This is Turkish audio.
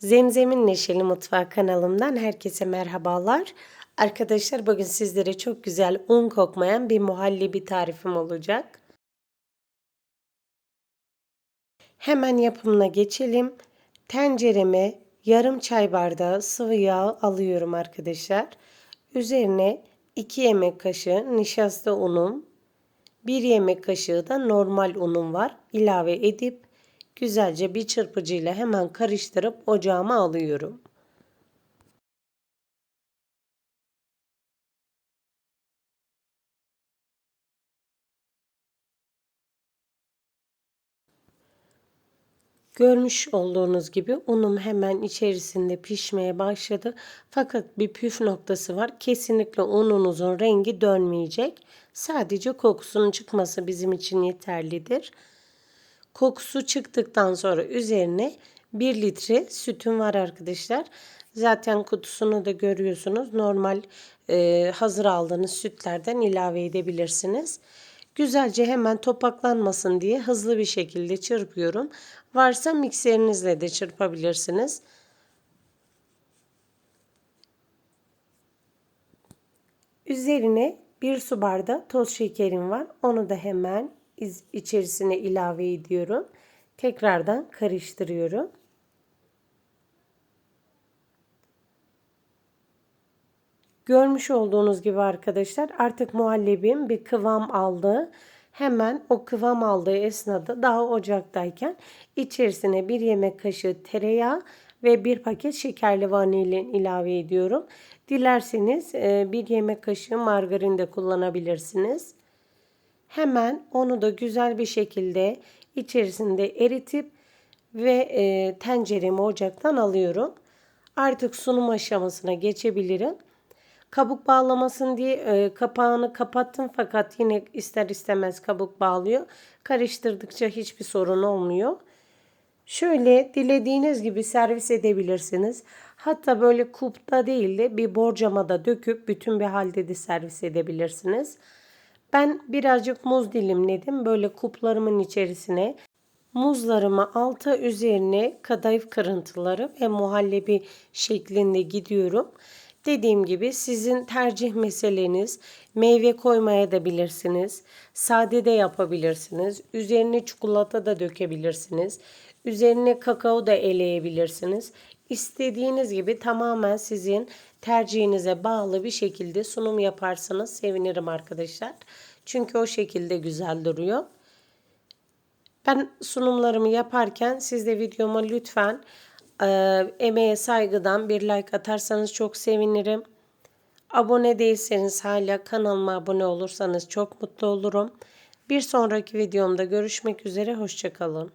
Zemzem'in Neşeli Mutfağı kanalımdan herkese merhabalar. Arkadaşlar bugün sizlere çok güzel un kokmayan bir muhallebi tarifim olacak. Hemen yapımına geçelim. Tencereme yarım çay bardağı sıvı yağ alıyorum arkadaşlar. Üzerine 2 yemek kaşığı nişasta unum, 1 yemek kaşığı da normal unum var. İlave edip güzelce bir çırpıcıyla hemen karıştırıp ocağıma alıyorum. Görmüş olduğunuz gibi unum hemen içerisinde pişmeye başladı. Fakat bir püf noktası var. Kesinlikle ununuzun rengi dönmeyecek. Sadece kokusunun çıkması bizim için yeterlidir. Kokusu çıktıktan sonra üzerine 1 litre sütüm var arkadaşlar. Zaten kutusunu da görüyorsunuz. Normal e, hazır aldığınız sütlerden ilave edebilirsiniz. Güzelce hemen topaklanmasın diye hızlı bir şekilde çırpıyorum. Varsa mikserinizle de çırpabilirsiniz. Üzerine bir su bardağı toz şekerim var. Onu da hemen içerisine ilave ediyorum. Tekrardan karıştırıyorum. Görmüş olduğunuz gibi arkadaşlar artık muhallebim bir kıvam aldı. Hemen o kıvam aldığı esnada daha ocaktayken içerisine bir yemek kaşığı tereyağı ve bir paket şekerli vanilin ilave ediyorum. Dilerseniz e, bir yemek kaşığı margarin de kullanabilirsiniz. Hemen onu da güzel bir şekilde içerisinde eritip ve e, tenceremi ocaktan alıyorum. Artık sunum aşamasına geçebilirim. Kabuk bağlamasın diye e, kapağını kapattım fakat yine ister istemez kabuk bağlıyor. Karıştırdıkça hiçbir sorun olmuyor. Şöyle dilediğiniz gibi servis edebilirsiniz. Hatta böyle kupta değil de bir borcamada döküp bütün bir halde de servis edebilirsiniz. Ben birazcık muz dilimledim. Böyle kuplarımın içerisine muzlarımı alta üzerine kadayıf kırıntıları ve muhallebi şeklinde gidiyorum. Dediğim gibi sizin tercih meseleniz. Meyve koymaya da bilirsiniz. Sade de yapabilirsiniz. Üzerine çikolata da dökebilirsiniz. Üzerine kakao da eleyebilirsiniz. İstediğiniz gibi tamamen sizin tercihinize bağlı bir şekilde sunum yaparsanız sevinirim arkadaşlar. Çünkü o şekilde güzel duruyor. Ben sunumlarımı yaparken siz de videoma lütfen e, emeğe saygıdan bir like atarsanız çok sevinirim. Abone değilseniz hala kanalıma abone olursanız çok mutlu olurum. Bir sonraki videomda görüşmek üzere. Hoşçakalın.